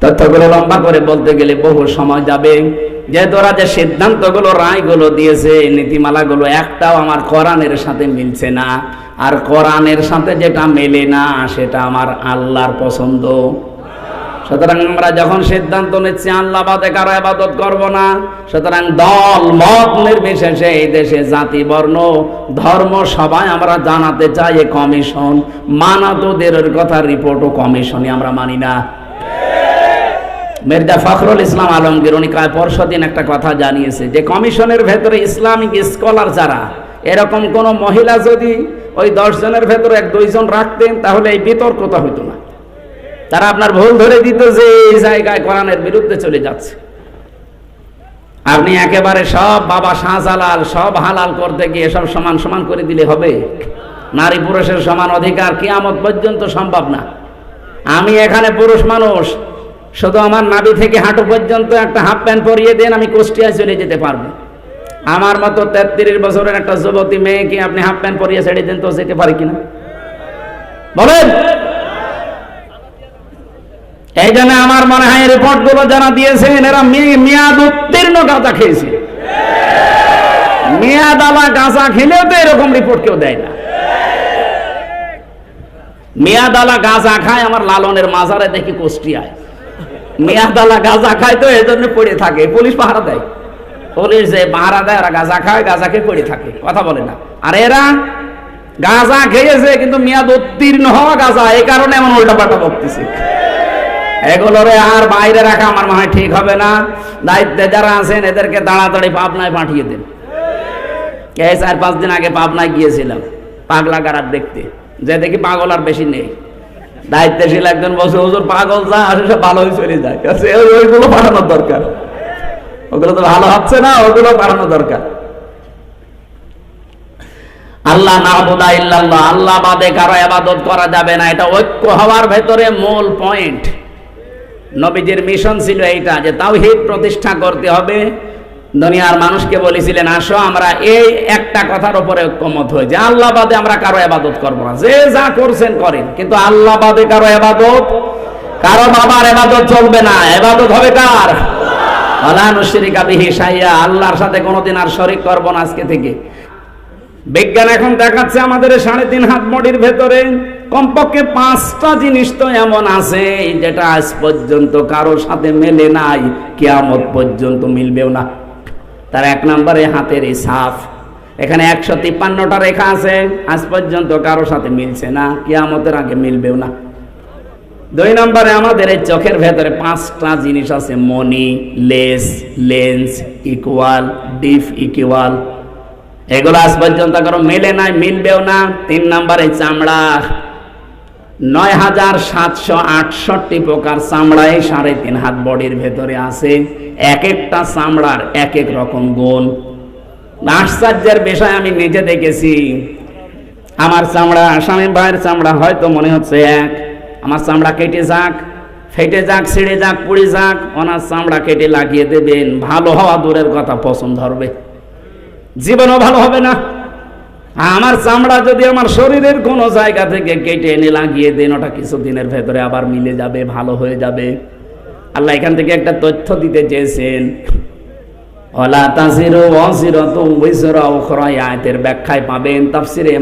তথ্যগুলো লম্বা করে বলতে গেলে বহু সময় যাবে। যে তোরা যে সিদ্ধান্তগুলো, রায়গুলো দিয়েছে, নীতিমালাগুলো, একটাও আমার কোরআনের সাথে মিলছে না। আর কোরআনের সাথে যেটা মেলে না, সেটা আমার আল্লাহর পছন্দ। সুতরাং আমরা যখন সিদ্ধান্ত নিচ্ছি, আল্লাহ বাদে কারও আবাদত করব না। সুতরাং দল, মত নির্বিশেষে এই দেশে জাতি, বর্ণ, ধর্ম সবাই আমরা জানাতে চাই এ কমিশন। মানাতোদের কথা রিপোর্ট ও কমিশনই আমরা মানি না। মির্জা ফখরুল ইসলাম আলমগীর, উনি কাল পরশু দিন একটা কথা জানিয়েছে যে, কমিশনের ভেতরে ইসলামিক স্কলার যারা, এরকম কোন মহিলা যদি ওই দশ জনের ভেতরে এক দুইজন রাখতেন, তাহলে এই বিতর্কতা হইতো না। তারা আপনার ভুল ধরে দিত যে, এই জায়গায় কোরআনের বিরুদ্ধে চলে যাচ্ছে। আপনি একেবারে সব বাবা শাহজালাল, সব হালাল করতে গিয়ে সব সমান সমান করে দিলে হবে? নারী পুরুষের সমান অধিকার কিয়ামত পর্যন্ত সম্ভব না। আমি এখানে পুরুষ মানুষ শুধু আমার নাবি থেকে হাঁটু পর্যন্ত একটা হাফ প্যান্ট পরিয়ে দেন, আমি কুষ্টিয়ায় চলে যেতে পারব। আমার মতো তেত্রিশ বছরের একটা যুবতী মেয়েকে আপনি হাফ প্যান্ট পরিয়ে ছেড়ে দেন তো যেতে পারি কিনা? বলেন! এই জন্য আমার মনে হয় রিপোর্টগুলো যারা দিয়েছেন, এরা মেয়াদ উত্তীর্ণ গাঁজা খেয়েছে। মেয়াদ আলা গাঁজা খেলেও তো এরকম রিপোর্ট কেউ দেয় না। মেয়াদালা গাঁজা খায়, আমার লালনের মাজারে দেখি কুষ্টিয়ায়। মেয়াদালা গাঁজা খায় তো এজন্য পড়ে থাকে। পুলিশ পাহারা দেয়। পুলিশ যে পাহারা দেয়, ওরা গাঁজা খায় গাঁজা খেয়ে পড়ে থাকে। কথা বলে না। আর এরা গাঁজা খেয়েছে, কিন্তু মেয়াদ উত্তীর্ণ হওয়া গাঁজা, এই কারণে এমন উল্টা পাল্টা বকতেছে। এগুলোরে আর বাইরে রাখা আমার মনে হয় ঠিক হবে না। দায়িত্বে যারা আছেন, এদেরকে তাড়াতাড়ি পাবনায় পাঠিয়ে দেন। চার পাঁচ দিন আগে পাবনায় গিয়েছিলাম, পাগলা গারার দেখতে। যে দেখি পাগল আর বেশি নেই। দায়িত্বশীল একজন বসে হুজুর, পাগল যা আসে সব ভালো হয়ে চলে যায় ওইগুলো পাঠানোর দরকার। ওগুলো তো ভালো হচ্ছে না, ওগুলো পাঠানো দরকার। আল্লাহ নাবুদা ইল্লাল্লাহ, আল্লাহ বাদে কারও আবাদত করা যাবে না। এটা ঐক্য হওয়ার ভেতরে মূল পয়েন্ট নবীজির মিশন ছিল এইটা, যে তাওহীদ প্রতিষ্ঠা করতে হবে। দুনিয়ার মানুষকে বলেছিলেন, আসো, আমরা এই একটা কথার উপরে ঐক্যমত হই যে আল্লাহ আমরা কারও আবাদত করব না। যে যা করছেন করেন। কিন্তু আল্লাহ কারও আবাদত কারও বাবার আবাদত চলবে না। আবাদত হবে কার? আল্লাহ আল্লাহর সাথে কোনোদিন আর শরিক করব না আজকে থেকে। বিজ্ঞান এখন দেখাচ্ছে আমাদের সাড়ে তিন হাত মডির ভেতরে কমপক্ষে পাঁচটা জিনিস তো এমন আছে যেটা আজ পর্যন্ত কারোর সাথে মেলে নাই। কেয়ামত পর্যন্ত মিলবেও না। তার এক নম্বরে হাতের এই সাফ। এখানে একশো তিপ্পান্নটা রেখা আছে। আজ পর্যন্ত কারোর সাথে মিলছে না। কেয়ামতের আগে মিলবেও না। দুই নম্বরে আমাদের এই চোখের ভেতরে পাঁচটা জিনিস আছে। Money, less, lens equal diff equal এগুলো আজ পর্যন্ত কারও মেলে নাই, মিলবেও না। তিন নম্বরে চামড়া। নয় হাজার সাতশো আটষট্টি প্রকার চামড়ায় সাড়ে তিন হাত বডির ভেতরে আছে। এক একটা চামড়ার এক এক রকম গোল আশ্চর্যের বিষয় আমি নিজে দেখেছি। আমার চামড়া, স্বামী ভাইয়ের চামড়া হয়তো মনে হচ্ছে এক। আমার চামড়া কেটে যাক, ফেটে যাক, ছিঁড়ে যাক, পুড়ে যাক ওনার চামড়া কেটে লাগিয়ে দেবেন। ভালো হওয়া দূরের কথা পছন্দ হবে। জীবনও ভালো হবে না। আমার চামড়া যদি আমার শরীরের কোনো জায়গা থেকে কেটে এনে লাগিয়ে দেন, ওটা কিছুদিনের ভেতরে আবার মিলে যাবে, ভালো হয়ে যাবে। আল্লাহ এখান থেকে একটা তথ্য দিতে চেয়েছেন।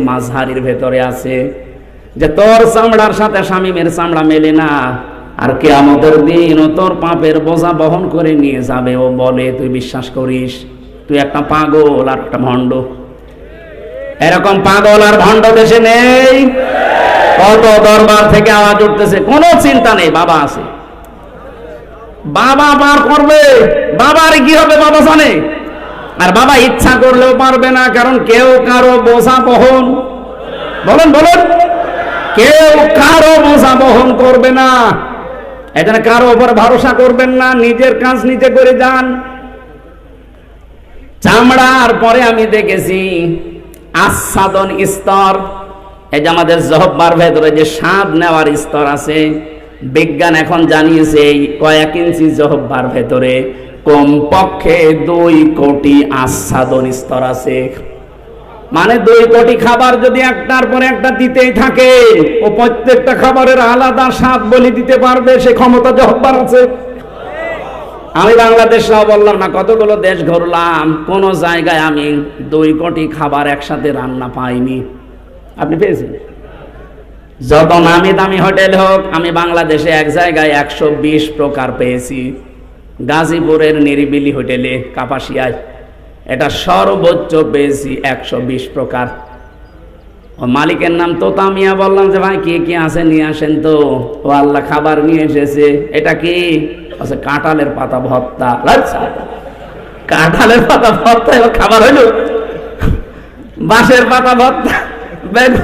মাযহারির ভেতরে আছে তোর চামড়ার সাথে বোঝা বহন যাবে। ও বলে, তুই বিশ্বাস করিস, তুই একটা পাগল আর একটা ভণ্ড। এরকম পাগল আর ভণ্ড দেশে নেই। কত দরবার থেকে আওয়াজ উঠতেছে, কোনো চিন্তা নেই, বাবা আছে। বাবা পার করবে। বাবার কি হবে বাবা জানে? আর বাবা ইচ্ছা করলেও পারবে না, কারণ কেউ কারও বোঝা বহন। বলেন বলেন। কেউ কারও বোঝা বহন করবে না। এখানে কারও উপর ভরসা করবেন না, নিজের কাজ নিজে করে যান। চামড়ার পরে আমি দেখেছি আচ্ছাদন স্তর। এই যে আমাদের জহব্বার ভেতরে যে স্বাদ নেওয়ার স্তর আছে বিজ্ঞান এখন জানিয়েছে এই কয়েক ইঞ্চি জহব্বার ভেতরে কমপক্ষে দুই কোটি আচ্ছাদন স্তর আছে। মানে দুই কোটি খাবার যদি একটার পর একটা দিতেই থাকে ও প্রত্যেকটা খাবারের আলাদা স্বাদ বলি দিতে পারবে, সে ক্ষমতা জহব্বার আছে। আমি বাংলাদেশ বললাম না, কতগুলো দেশ ঘুরলাম, কোন জায়গায় আমি দুই কোটি খাবার একসাথে রান্না পাইনি। আপনি পেয়েছেন? যত নামি দামি হোটেল হোক, আমি বাংলাদেশে এক জায়গায় একশো বিশ প্রকার পেয়েছি। গাজীপুরের নিরিবিলি হোটেলে, কাপাসিয়ায়, এটা সর্বোচ্চ পেয়েছি একশো বিশ প্রকার। ও মালিকের নাম তোতা মিয়া বললাম যে, ভাই, কে কে আছে? নিয়ে আসেন তো। ও আল্লাহ খাবার নিয়ে এসেছে। এটা কি? আছে কাঁঠালের পাতা ভর্তা। আচ্ছা কাঁঠালের পাতা ভর্তা এবার খাবার হইল বাঁশের পাতা বেগুন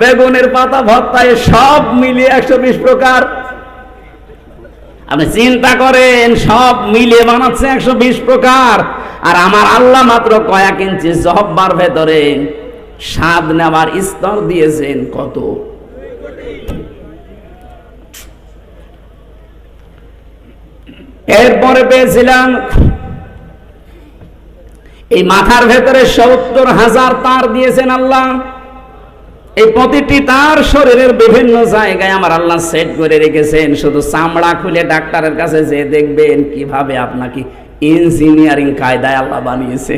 বেগুনের পাতা ভর্তা এ সব মিলিয়ে একশো বিশ প্রকার। আপনি চিন্তা করেন, সব মিলিয়ে বানাচ্ছে একশো বিশ প্রকার। আর আমার আল্লাহ মাত্র কয়েক ইঞ্চি জহব্বার ভেতরে স্বাদ নেওয়ার স্তর দিয়েছেন কত? এরপরে পেয়েছিলাম এই মাথার ভেতরে সত্তর হাজার তার দিয়েছেন আল্লাহ। এই প্রতিটি তার শরীরের বিভিন্ন জায়গায় আমার আল্লাহ সেট করে রেখেছেন। শুধু চামড়া খুলে ডাক্তারের কাছে যে দেখবেন কীভাবে আপনাকে ইঞ্জিনিয়ারিং কায়দায় আল্লাহ বানিয়েছে।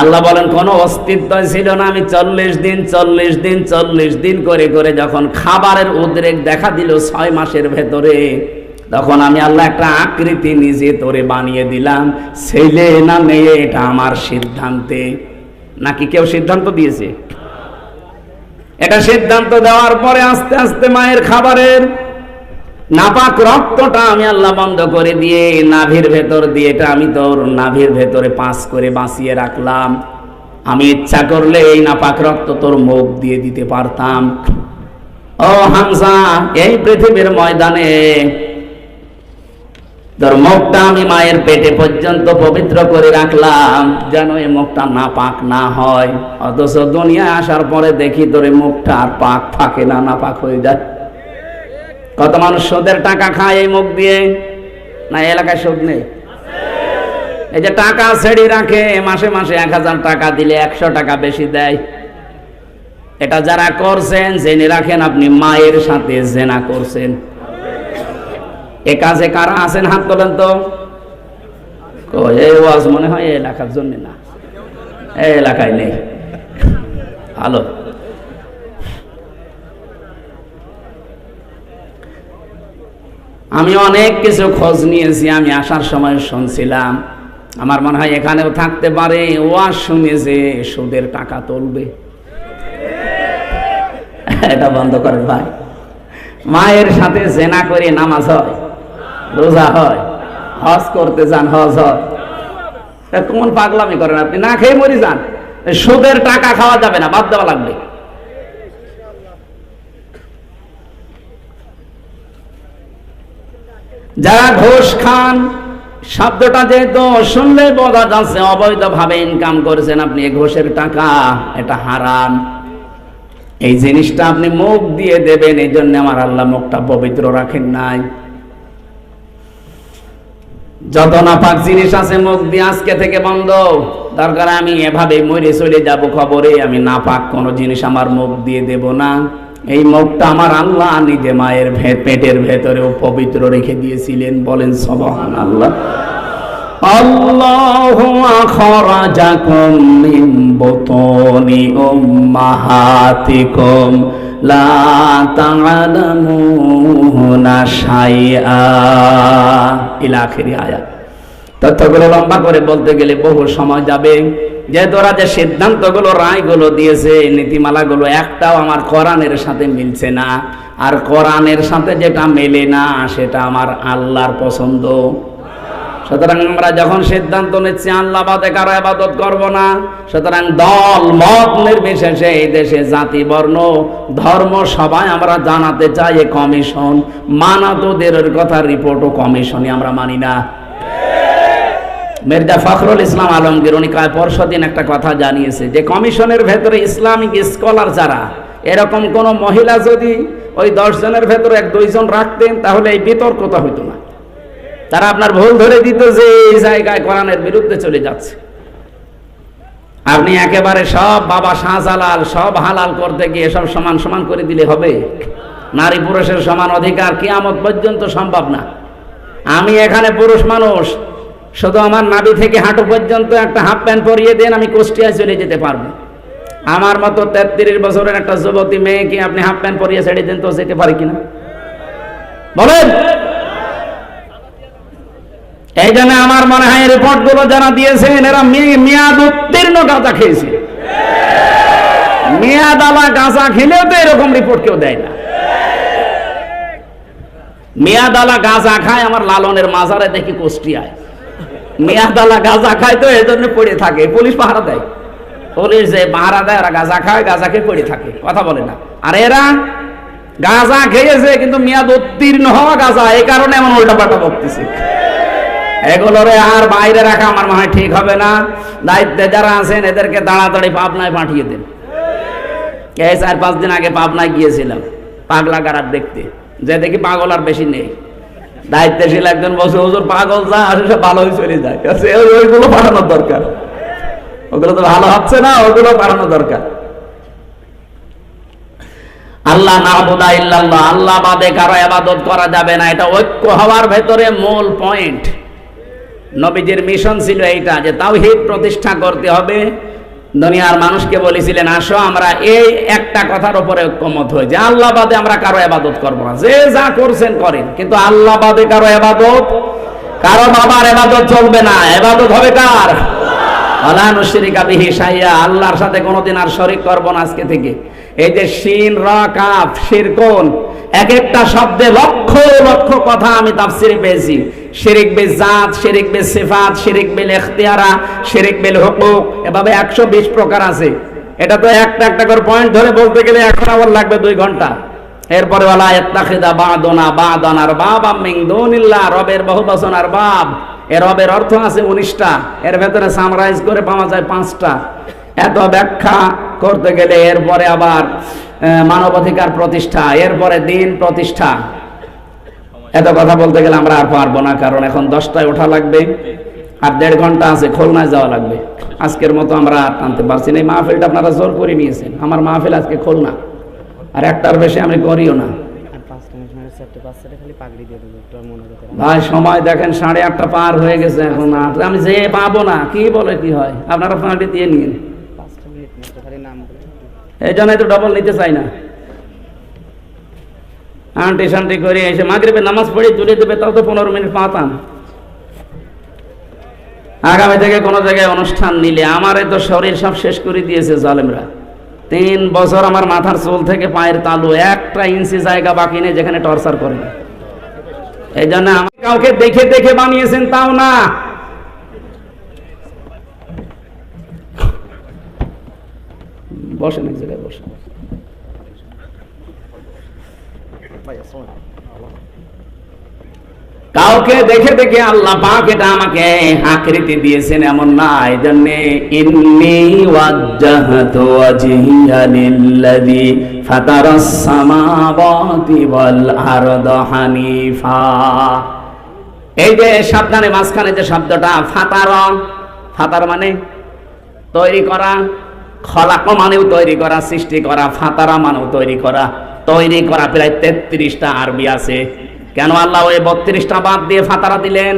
আল্লাহ বলেন, কোনো অস্তিত্ব ছিল না। আমি চল্লিশ দিন চল্লিশ দিন চল্লিশ দিন করে করে যখন খাবারের উদ্রেক দেখা দিল ছয় মাসের ভেতরে, তখন আমি আল্লাহ একটা আকৃতি নিজে তোরে বানিয়ে দিলাম। ছেলে না মেয়ে, এটা আমার সিদ্ধান্তে। নাকি কেউ সিদ্ধান্ত দিয়েছে? এটা সিদ্ধান্ত দেওয়ার পরে আস্তে আস্তে মায়ের খাবারের নাপাক রক্তটা আমি আল্লাহ বন্ধ করে দিয়ে নাভির ভেতর দিয়ে, এটা আমি তোর নাভির ভেতরে পাস করে বাঁচিয়ে রাখলাম। আমি ইচ্ছা করলে এই নাপাক রক্ত তোর মুখ দিয়ে দিতে পারতাম। ও হামসা এই পৃথিবীর ময়দানে তোর মুখটা আমি মায়ের পেটে পর্যন্ত পবিত্র করে রাখলাম, যেন এই মুখটা না পাক না হয়। অথচ দুনিয়া আসার পরে দেখি তোর এই মুখটা আর পাক ফাঁকে না না পাক হয়ে যায়। কত মানুষ সুদের টাকা খায় এই মুখ দিয়ে? না এলাকায় সুদ নেই? এই যে টাকা ছেড়ে রাখে, মাসে মাসে এক হাজার টাকা দিলে একশো টাকা বেশি দেয়। এটা যারা করছেন, জেনে রাখেন আপনি মায়ের সাথে জেনা করছেন। এ কাজে কারা আছেন? হাত তোলেন তো। এই ওয়াজ মনে হয় এই এলাকার জন্য না। এই এলাকায় নেই। ভালো আমি অনেক কিছু খোঁজ নিয়েছি, আমি আসার সময় শুনছিলাম। আমার মনে হয় এখানেও থাকতে পারে, ওয়াজ শুনে যে সুদের টাকা তুলবে। এটা বন্ধ করেন ভাই। মায়ের সাথে জেনা করে নামাজ হয়। রোজা হয়, হজ করতে যান, হজ হয়। কোন পাগলামি করেন আপনি? না খেয়ে মরি যান। সুদের টাকা খাওয়া যাবে না, বাদ দেওয়া লাগবে। যারা ঘোষ খান, শব্দটা যেহেতু শুনলে বোঝা যাচ্ছে, অবৈধভাবে ইনকাম করেছেন আপনি ঘোষের টাকা, এটা হারান এই জিনিসটা আপনি মুখ দিয়ে দেবেন, এই জন্য আমার আল্লাহ মুখটা পবিত্র রাখেন নাই। যত নাপাক জিনিস আছে, মুখ দিয়ে আজকে থেকে বন্ধ। দরকার আমি এভাবে মরে চলে যাব খবরে। আমি নাপাক কোনো জিনিস আমার মুখ দিয়ে দেব না। এই মুখটা আমার আল্লাহ নিজে মায়ের পেটের ভেতরেও পবিত্র রেখে দিয়েছিলেন। বলেন সবহান আল্লাহ আল্লাহ ইলা আখিরি আয়াত। তথ্যগুলো লম্বা করে বলতে গেলে বহু সময় যাবে। যে তোরা যে সিদ্ধান্তগুলো, রায়গুলো দিয়েছে, নীতিমালাগুলো, একটাও আমার কোরআনের সাথে মিলছে না। আর কোরআনের সাথে যেটা মেলে না, সেটা আমার আল্লাহর পছন্দ। সুতরাং আমরা যখন সিদ্ধান্ত নিচ্ছি, আল্লাহ বাদে কারও আবাদত করব না। সুতরাং দল, মত নির্বিশেষে এই দেশে জাতি, বর্ণ, ধর্ম সবাই আমরা জানাতে চাই কমিশন। মানাতোদের কথা রিপোর্ট ও কমিশনই আমরা মানি না। মির্জা ফখরুল ইসলাম আলমগীর, উনি কয় পরশু দিন একটা কথা জানিয়েছে যে, কমিশনের ভেতরে ইসলামিক স্কলার যারা, এরকম কোন মহিলা যদি ওই দশ জনের ভেতরে এক দুইজন রাখতেন, তাহলে এই বিতর্কতা হইতো না। তারা আপনার ভুল ধরে দিত যে এই জায়গায় কোরআনের বিরুদ্ধে চলে যাচ্ছে। আপনি একেবারে সব বাবা শাহজালাল, সব হালাল করতে গিয়ে সব সমান সমান করে দিলে হবে। নারী পুরুষের সমান অধিকার কিয়ামত পর্যন্ত সম্ভব না। আমি এখানে পুরুষ মানুষ, শুধু আমার নাবি থেকে হাঁটু পর্যন্ত একটা হাফ প্যান্ট পরিয়ে দেন, আমি কুষ্টিয়ায় চলে যেতে পারব। আমার মতো তেত্রিশ বছরের একটা যুবতী মেয়েকে আপনি হাফ প্যান্ট পরিয়ে ছেড়ে দেন, তো যেতে পারি কিনা? বলেন! এই জন্য আমার মনে হয় রিপোর্টগুলো যারা দিয়েছেন, এরা মেয়াদ উত্তীর্ণ গাঁজা খেয়েছে। মেয়াদ আলা গাঁজা খেলেও তো এরকম রিপোর্ট কেউ দেয় না। গাঁজা খায়, আমার লালনের মাজারে দেখি গাঁজা খায় তো পড়ে থাকে, পুলিশ পাহারা দেয়। পুলিশ যে পাহারা দেয়, ওরা গাঁজা খায় পড়ে থাকে, কথা বলে না। আর এরা গাঁজা খেয়েছে, কিন্তু মেয়াদ উত্তীর্ণ হওয়া গাঁজা, এই কারণে এমন উল্টা পাল্টা বকতেছে। এগুলোরে আর বাইরে রাখা আমার মনে হয় ঠিক হবে না। দায়িত্বে যারা আছেন, এদেরকে তাড়াতাড়ি পাবনায় পাঠিয়ে দেন। এই চার পাঁচ দিন আগে পাবনায় গিয়েছিলাম, পাগলা গারার দেখতে। যে দেখি পাগল আর বেশি নেই। দায়িত্বশীল একজন বসে হুজুর, পাগল যা আসে সে ভালোই চলে যায়। ওইগুলো পাঠানোর দরকার। ওগুলো তো ভালো হচ্ছে না ওগুলো পাঠানো দরকার। আল্লাহ নাবুদা ইল্লাল্লাহ, আল্লাহ বাদে কারও ইবাদত করা যাবে না। এটা ঐক্য হওয়ার ভেতরে মূল পয়েন্ট নবীজির মিশন ছিল এইটা, যে তাওহীদ প্রতিষ্ঠা করতে হবে। দুনিয়ার মানুষকে বলেছিলেন, আসো, আমরা এই একটা কথার উপরে ঐক্যমত হই। যে আল্লাহ বাদে আমরা কারও ইবাদত করব না। যে যা করছেন করেন, কিন্তু আল্লাহ বাদে কারও ইবাদত কারও বাবার ইবাদত চলবে না। ইবাদত হবে কার? আল্লাহর সাথে কোনোদিন আর শরীক করব না আজকে থেকে। এই যে শিন, র, কাফ, শিরকুন, এক একটা শব্দে লক্ষ লক্ষ কথা আমি তাফসিরে পেয়েছি। শিরিক বিল জাত, শিরিক বিল সিফাত, শিরিক বিল ইখতিয়ারা, শিরিক বিল হুকুক এভাবে 120 প্রকার আছে। এটা তো একটা একটা করে পয়েন্ট ধরে বলতে গেলে এখন আবার লাগবে দুই ঘণ্টা। এরপরে ওয়ালা ইত্তাখিদা বাদনা, বাদান আর বাবা মিন দুনিল্লাহ, রবের বহু বচন আর বাব। এর রবের অর্থ আছে উনিশটা, এর ভেতরে সামরাইজ করে পাওয়া যায় পাঁচটা। এত ব্যাখ্যা করতে গেলে এরপরে আবার মানবাধিকার প্রতিষ্ঠা, এরপরে দিন প্রতিষ্ঠা। এত কথা বলতে গেলে আমরা আর পারব না কারণ এখন দশটায় ওঠা লাগবে আর দেড় ঘণ্টা আছে খুলনায় যাওয়া লাগবে। আজকের মতো আমরা আর টানতে পারছি না। এই মাহফিলটা আপনারা জোর করে নিয়েছেন। আমার মাহফিল আজকে খুলনা। আর একটার বেশি আমি করিও না। ভাই সময় দেখেন সাড়ে আটটা পার হয়ে গেছে এখন। আমি যে পাবো না কি বলে কি হয়? আপনারা দিয়ে নিন। এই জন্যই তো ডবল নিতে চাই না। আন্টি শান্টি করে এসে মাগরিবে নামাজ পড়ে তুলে দেবে তাও তো পনেরো মিনিট পাতাম আগামী থেকে কোনো জায়গায় অনুষ্ঠান নিলে আমার তো শরীর সব শেষ করে দিয়েছে জালেমরা। তিন বছর আমার মাথার চুল থেকে পায়ের তালু একটা ইঞ্চি জায়গা বাকি নেই যেখানে টর্চার করে না। এই জন্য আমি কাউকে দেখে দেখে বানিয়েছেন তাও না। বসেন এক জায়গায় বসেন। কাউকে দেখে দেখে আল্লাহ পাক এটা আমাকে আকৃতি দিয়েছেন এমন না এই জন্য ইন্নি ওয়াজ্জাহতু ওয়াজহিয়া লিল্লাযী ফাতারাস সামাওয়াতি ওয়াল আরদা হানিফা। এই যে সাবধানে মাঝখানে যে শব্দটা ফাতার ফাতার মানে তৈরি করা, খলাক মানেও তৈরি করা, সৃষ্টি করা, ফাতারা মানেও তৈরি করা। তৈরি করা প্রায় তেত্রিশটা আরবি আছে। কেন আল্লাহ ওই বত্রিশটা বাদ দিয়ে ফাতারা দিলেন?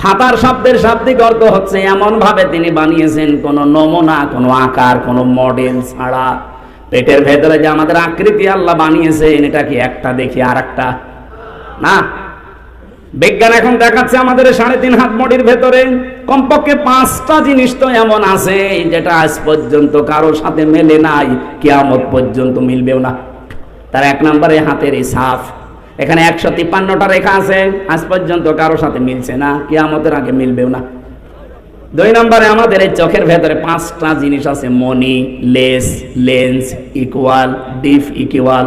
ফাতার শব্দের শাব্দিক অর্থ হচ্ছে এমন ভাবে তিনি বানিয়েছেন কোন নমুনা, কোন আকার, কোন মডেল ছাড়া। পেটের ভেতরে যে আমাদের আকৃতি আল্লাহ বানিয়েছেন, এটা কি একটা দেখি আর একটা না। বিজ্ঞান এখন দেখাচ্ছে আমাদের সাড়ে তিন হাত মডির ভেতরে। কমপক্ষে পাঁচটা জিনিস তো এমন আছে, যেটা আজ পর্যন্ত কারোর সাথে মেলে নাই, কেয়ামত পর্যন্ত মিলবেও না। তার এক নম্বরে হাতের এই সাফ এখানে একশো তিপ্পান্নটা রেখা আছে, আজ পর্যন্ত কারোর সাথে মিলছে না, কিয়ামতের আগে মিলবেও না। দুই নম্বরে আমাদের এই চোখের ভেতরে পাঁচটা জিনিস আছে money less lens equal diff equal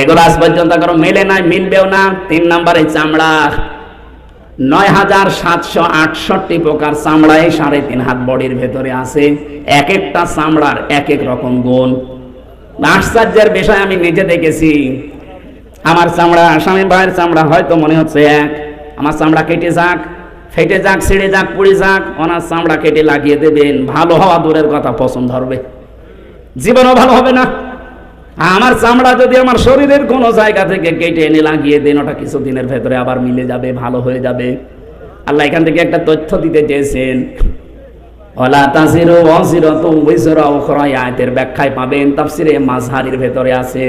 এগুলো আজ পর্যন্ত কারও মেলে নাই, মিলবেও না। তিন নম্বরে চামড়া। নয় হাজার সাতশো আটষট্টি প্রকার চামড়ায় সাড়ে তিন হাত বডির ভেতরে আছে। এক একটা চামড়ার এক এক রকম গুণ। আশ্চর্যের বিষয় আমি নিজে দেখেছি। আমার চামড়া আসামি ভাইয়ের চামড়া হয়তো মনে হচ্ছে এক। আমার চামড়া কেটে যাক, ফেটে যাক, ছিঁড়ে যাক, পুড়ে যাক, ওনার চামড়া কেটে লাগিয়ে দেবেন। ভালো হওয়া দূরের কথা পছন্দ হবে। জীবনও ভালো হবে না। আমার চামড়া যদি আমার শরীরের কোনো জায়গা থেকে কেটে এনে লাগিয়ে দেন, ওটা কিছুদিনের ভেতরে আবার মিলে যাবে, ভালো হয়ে যাবে। আল্লাহ এখান থেকে একটা তথ্য দিতে চেয়েছেন। ওলা তাসিরু ওয়াসিরাতু উইসরা উখরা আয়াতের ব্যাখ্যায় পাবেন, তাফসিরে মাযহারির ভেতরে আছে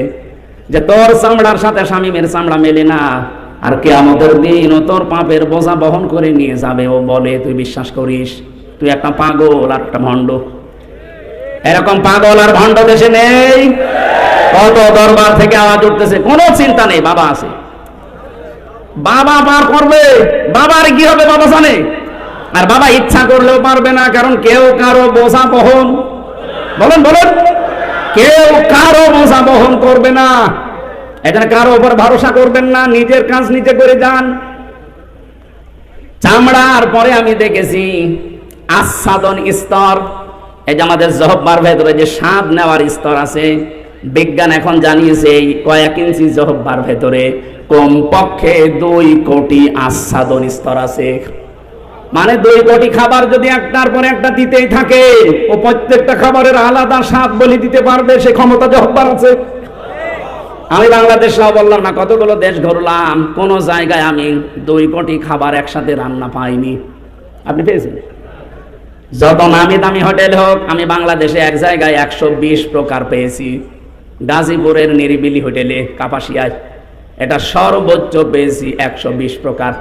যে তোর চামড়ার সাথে শামীমের চামড়া মেলে না, আর কিয়ামতের দিন ও তোর পাপের বোঝা বহন করে নিয়ে যাবে। ও বলে, তুই বিশ্বাস করিস, তুই একটা পাগল আর একটা ভণ্ড। এরকম পাগল আর ভণ্ড দেশে নেই। কত দরবার থেকে আওয়াজ উঠতেছে, কোনো চিন্তা নেই, বাবা আছে। বাবা পার করবে, বাবার কি হবে, বাবা জানে। আর বাবা ইচ্ছা করলেও পারবে না, কারণ কেউ কারও বোঝা বহন। বলেন বলেন। কেউ কারও বোঝা বহন করবে না। এখানে কারও উপর ভরসা করবেন না, নিজের কাজ নিজে করে যান। চামড়ার পরে আমি দেখেছি আচ্ছাদন স্তর। এই যে আমাদের জহব্বার ভেতরে যে স্বাদ নেওয়ার স্তর আছে, বিজ্ঞান এখন জানিয়েছে এই কয়েক ইঞ্চি জহব্বার ভেতরে কমপক্ষে দুই কোটি আচ্ছাদন স্তর আছে। মানে দুই কোটি খাবার যদি একটার পর একটা দিতেই থাকে, ও প্রত্যেকটা খাবারের আলাদা স্বাদ বলি দিতে পারবে, সে ক্ষমতা জহব্বার আছে। আমি বাংলাদেশ বললাম না, কতগুলো দেশ ঘুরলাম, কোন জায়গায় আমি দুই কোটি খাবার একসাথে রান্না পাইনি। আপনি পেয়েছেন? যত নামি দামি হোটেল হোক, আমি বাংলাদেশে এক জায়গায় একশো বিশ প্রকার পেয়েছি। গাজীপুরের নিরিবিলি হোটেলে, কাপাসিয়ায়, এটা সর্বোচ্চ পেয়েছি একশো বিশ প্রকার।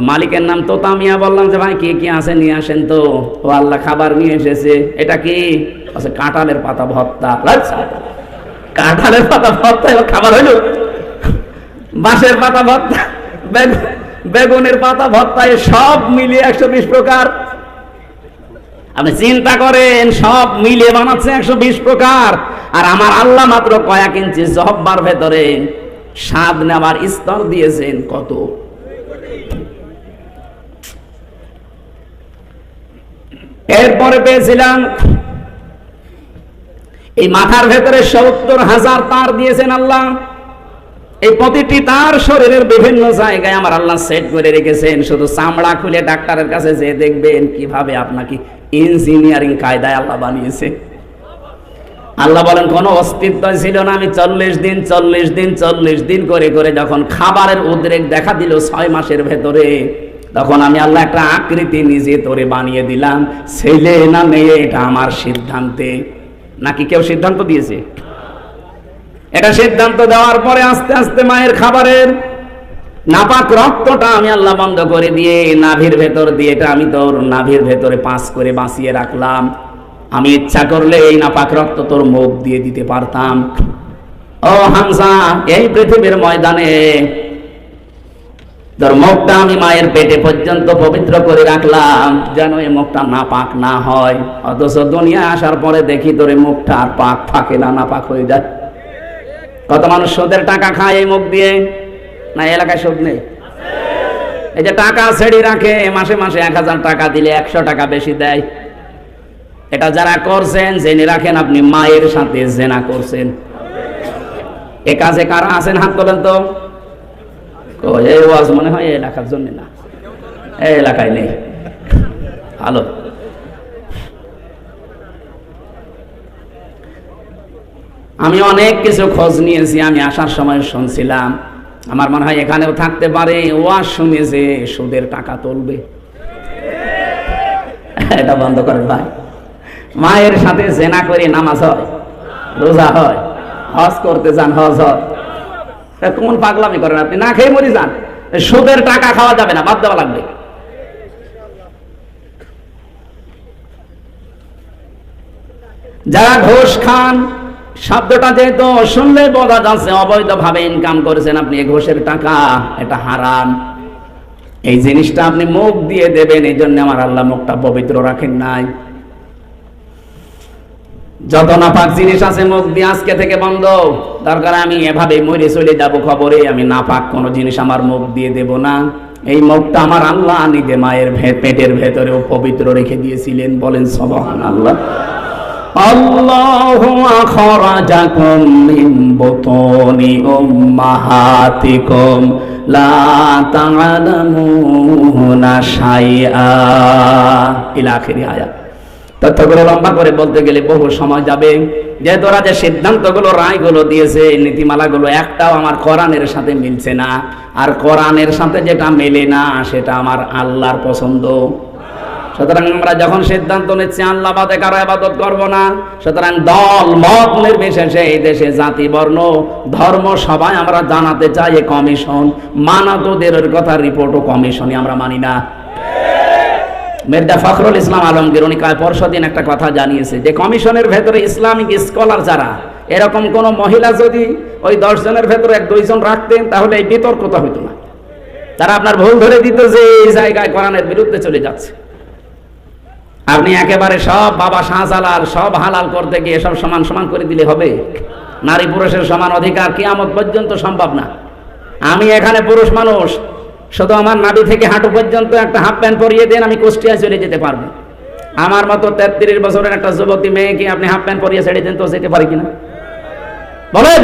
মালিকের নাম তোতা মিয়া বললাম যে ভাই, কে কে আছে? নিয়ে আসেন তো। ও আল্লাহ খাবার নিয়ে এসেছে। এটা কি? আছে কাঁঠালের পাতা ভর্তা। আচ্ছা। কাঁঠালের পাতা ভর্তা, এবার খাবার হইল? বাঁশের পাতা ভর্তা বেগুনের পাতা ভর্তা সব মিলিয়ে একশো বিশ প্রকার। আপনি চিন্তা করেন, সব মিলিয়ে বানাচ্ছে একশো বিশ প্রকার। আর আমার আল্লাহ মাত্র কয়েক ইঞ্চি জহব্বার ভেতরে স্বাদ নেওয়ার স্তর দিয়েছেন। কত? এরপরে পেয়েছিলাম, এই মাথার ভেতরে সত্তর হাজার তার দিয়েছেন আল্লাহ। এই প্রতিটি তার শরীরের বিভিন্ন জায়গায় আমার আল্লাহ সেট করে রেখেছেন। শুধু চামড়া খুলে ডাক্তারের কাছে যে দেখবেন কীভাবে আপনাকে ইঞ্জিনিয়ারিং কায়দায় আল্লাহ বানিয়েছে। আল্লাহ বলেন, কোনো অস্তিত্ব ছিল না। আমি চল্লিশ দিন চল্লিশ দিন চল্লিশ দিন করে করে যখন খাবারের উদ্রেক দেখা দিল ছয় মাসের ভেতরে তখন আমি আল্লাহ একটা আকৃতি নিজে তোরে বানিয়ে দিলাম। ছেলে না মেয়ে, এটা আমার সিদ্ধান্তে। নাকি কেউ সিদ্ধান্ত দিয়েছে? এটা সিদ্ধান্ত দেওয়ার পরে আস্তে আস্তে মায়ের খাবারের নাপাক রক্তটা আমি আল্লাহ বন্ধ করে দিয়ে নাভির ভেতর দিয়ে, এটা আমি তোর নাভির ভেতরে পাস করে বাঁচিয়ে রাখলাম। আমি ইচ্ছা করলে এই নাপাক রক্ত তোর মুখ দিয়ে দিতে পারতাম। ও হামসা এই পৃথিবীর ময়দানে তোর মুখটা আমি মায়ের পেটে পর্যন্ত পবিত্র করে রাখলাম, যেন এই মুখটা না পাক না হয়। অথচ দুনিয়া আসার পরে দেখি তোর এই মুখটা আর পাক ফাঁকে না না পাক হয়ে যায়। কত মানুষ সুদের টাকা খায় এই মুখ দিয়ে? না এলাকায় সুদ নেই? এই যে টাকা ছেড়ে রাখে, মাসে মাসে এক হাজার টাকা দিলে একশো টাকা বেশি দেয়। এটা যারা করছেন, জেনে রাখেন আপনি মায়ের সাথে জেনা করছেন। এ কাজে কারা আছেন হাত তোলেন তো? ওয়াজ মনে হয় এই এলাকার জন্য না। এই এলাকায় নেই। ভালো আমি অনেক কিছু খোঁজ নিয়েছি, আমি আসার সময় শুনছিলাম। আমার মনে হয় এখানেও থাকতে পারে ওয়াজ শুনে যে সুদের টাকা তুলবে। এটা বন্ধ করেন ভাই। মায়ের সাথে জেনা করে নামাজ হয়, রোজা হয়, হজ করতে যান, হজ হয়। কোন পাগলামি করেন আপনি, না খেয়ে মরি যান। সুদের টাকা খাওয়া যাবে না, বাদ দেওয়া লাগবে। যারা ঘোষ খান, শব্দটা যেহেতু শুনলে বোঝা যাচ্ছে, অবৈধভাবে ইনকাম করেছেন আপনি ঘোষের টাকা, এটা হারাম। এই জিনিসটা আপনি মুখ দিয়ে দেবেন এই জন্য আমার আল্লাহ মুখটা পবিত্র রাখেন নাই। যত নাপাক জিনিস আছে, মুখ দিয়ে আজকে থেকে বন্ধ। দরকার আমি এভাবে মরে চলে যাব খবরে। আমি নাপাক কোনো জিনিস আমার মুখ দিয়ে দেব না। এই মুখটা আমার আল্লাহ নিজে মায়ের পেটের ভেতরেও পবিত্র রেখে দিয়েছিলেন। বলেন সবহান আল্লাহ আল্লাহু তথ্যগুলো লম্বা করে বলতে গেলে বহু সময় যাবে। যে তোরা যে সিদ্ধান্তগুলো, রায়গুলো দিয়েছে নীতিমালাগুলো একটাও আমার কোরআনের সাথে মিলছে না। আর কোরআনের সাথে যেটা মেলে না, সেটা আমার আল্লাহর পছন্দ। সুতরাং আমরা যখন সিদ্ধান্ত নিচ্ছি, আল্লাহ বাদে কারও আবাদত করব না। সুতরাং দল, মত নির্বিশেষে এই দেশে জাতি, বর্ণ, ধর্ম সবাই আমরা জানাতে চাই এ কমিশন। মানাতোদের কথা রিপোর্ট ও কমিশনই আমরা মানি না। মির্জা ফখরুল ইসলাম আলমগীর, উনি কাল পরশু দিন একটা কথা জানিয়েছে যে কমিশনের ভেতরে ইসলামিক স্কলার যারা, এরকম কোন মহিলা যদি ওই দশ জনের ভেতরে এক দুইজন রাখতেন, তাহলে এই বিতর্কতা হইতো না। তারা আপনার ভুল ধরে দিত যে এই জায়গায় কোরআনের বিরুদ্ধে চলে যাচ্ছে। আপনি একেবারে সব বাবা শাহজালাল, সব হালাল করতে গিয়ে সব সমান সমান করে দিলে হবে? নারী পুরুষের সমান অধিকার কিয়ামত পর্যন্ত সম্ভব না। আমি এখানে পুরুষ মানুষ শুধু আমার নাভি থেকে হাঁটু পর্যন্ত একটা হাফ প্যান্ট পরিয়ে দেন, আমি কুষ্টিয়ায় চলে যেতে পারব। আমার মতো তেত্রিশ বছরের একটা যুবতী মেয়েকে আপনি হাফ প্যান্ট পরিয়ে ছেড়ে দেন, তো যেতে পারি কিনা? বলেন!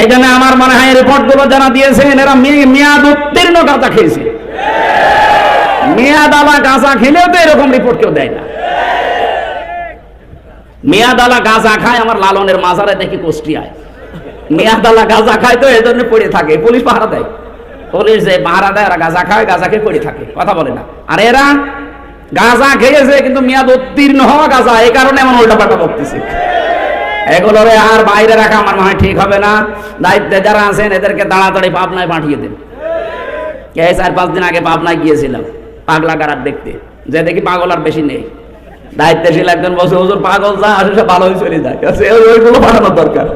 এই জন্য আমার মনে হয় রিপোর্টগুলো যারা দিয়েছেন, এরা মেয়াদ উত্তীর্ণ গাঁজা খেয়েছে। মেয়াদালা গাঁজা খেলেও তো এরকম রিপোর্ট কেউ দেয় না। মেয়াদালা গাঁজা খায়, আমার লালনের মাজারে দেখি কুষ্টিয়ায়। মেয়াদালা গাঁজা খায় তো এই জন্য পড়ে থাকে, পুলিশ পাহারা দেয়। পুলিশ যে পাহারা দেয়, ওরা গাঁজা খায়, গাঁজা খেয়ে পড়ে থাকে, কথা বলে না। আর এরা গাঁজা খেয়েছে, কিন্তু মেয়াদ উত্তীর্ণ হওয়া গাঁজা, এই কারণে এমন উল্টা পাল্টা বকতেছে এগুলোরে আর বাইরে রাখা আমার মনে হয় ঠিক হবে না। দায়িত্বে যারা আছেন, এদেরকে তাড়াতাড়ি পাবনায় পাঠিয়ে দেন। এই চার পাঁচ দিন আগে পাবনায় গিয়েছিলাম, পাগলা কারার দেখতে। যে দেখি পাগল আর বেশি নেই। দায়িত্বশীল একজন বসে হুজুর, পাগল যা আসে সে ভালো হয়ে চলে যায়। ওইগুলো পাঠানো দরকার।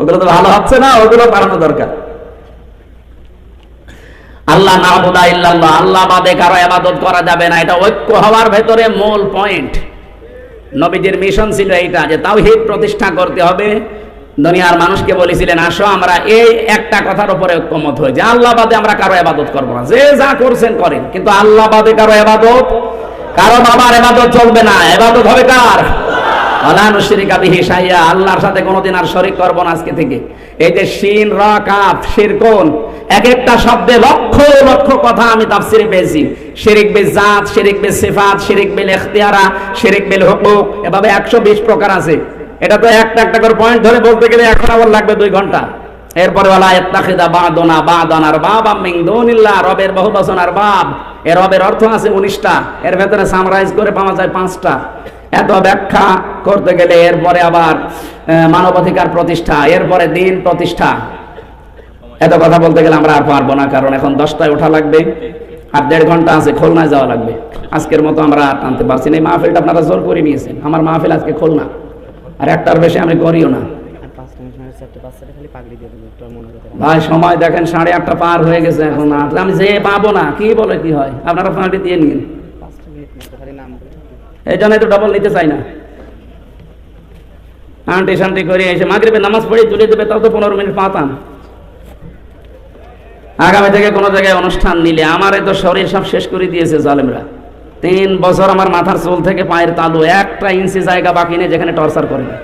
ওগুলো তো ভালো হচ্ছে না, ওগুলো পাঠানো দরকার। আল্লাহ না বোধা ইল্লাল্লাহ, আল্লাহ বাদে কারও আবাদত করা যাবে না। এটা ঐক্য হওয়ার ভেতরে মূল পয়েন্ট নবীজির মিশন ছিল এইটা, যে তাও হিত প্রতিষ্ঠা করতে হবে। দুনিয়ার মানুষকে বলেছিলেন, আসো, আমরা এই একটা কথার উপরে ঐক্যমত হয়ে যে আল্লাহ বাদে আমরা কারও আবাদত করব না। যে যা করছেন করেন, কিন্তু আল্লাহ বাদে কারও আবাদত, কারও বাবার আবাদত চলবে না। আবাদত হবে কার? আল্লাহর সাথে কোনোদিন আর শরীক করব না আজকে থেকে। এই যে শিন, র এক একটা শব্দে লক্ষ লক্ষ কথা আমি তাফসিরে পেয়েছি। শিরিক বিল জাত, শিরিক বিল সিফাত, শিরিক বিল ইখতিয়ারা, শিরিক বিল হুকুক, এভাবে 120 প্রকার আছে। এটা তো একটা একটা করে পয়েন্ট ধরে বলতে গেলে এখন আবার লাগবে দুই ঘণ্টা। এরপরে বলা ইত্তাখিদা বাদনা বাদানার বাবা মিন দুনিল্লাহ, রবের বহু বচনার বাব এর রবের অর্থ আছে 19টা এর ভেতরে সামরাইজ করে পাওয়া যায় পাঁচটা। এত ব্যাখ্যা করতে গেলে এরপরে আবার মানবাধিকার প্রতিষ্ঠা এরপরে দিন প্রতিষ্ঠা। এত কথা বলতে গেলে আমরা আর পারব না কারণ এখন দশটায় ওঠা লাগবে আর দেড় ঘণ্টা আছে খুলনায় যাওয়া লাগবে। আজকের মতো আমরা আর টানতে পারছি না। এই মাহফিলটা আপনারা জোর করে নিয়েছেন। আমার মাহফিল আজকে খুলনা। আর একটার বেশি আমি করিও না। মানে পাগড়ি ভাই সময় দেখেন সাড়ে আটটা পার হয়ে গেছে এখন। আমি যে পাবো না কি বলে কি হয়? আপনারা পাঁচটি দিয়ে নিন পাঁচটা মিনিট মতো খালি নাম বলে এই জন্য একটু ডবল নিতে চাই না। আন্টি শান্তি করে এসে মাগরীবে নামাজ পড়ে তুলে দেবে তাও তো পনেরো মিনিট পাতাম আগামী থেকে কোনো জায়গায় অনুষ্ঠান নিলে আমার তো শরীর সব শেষ করে দিয়েছে জালেমরা। তিন বছর আমার মাথার চুল থেকে পায়ের তালু, একটা ইঞ্চি জায়গা বাকি নেই যেখানে টর্চার করে না।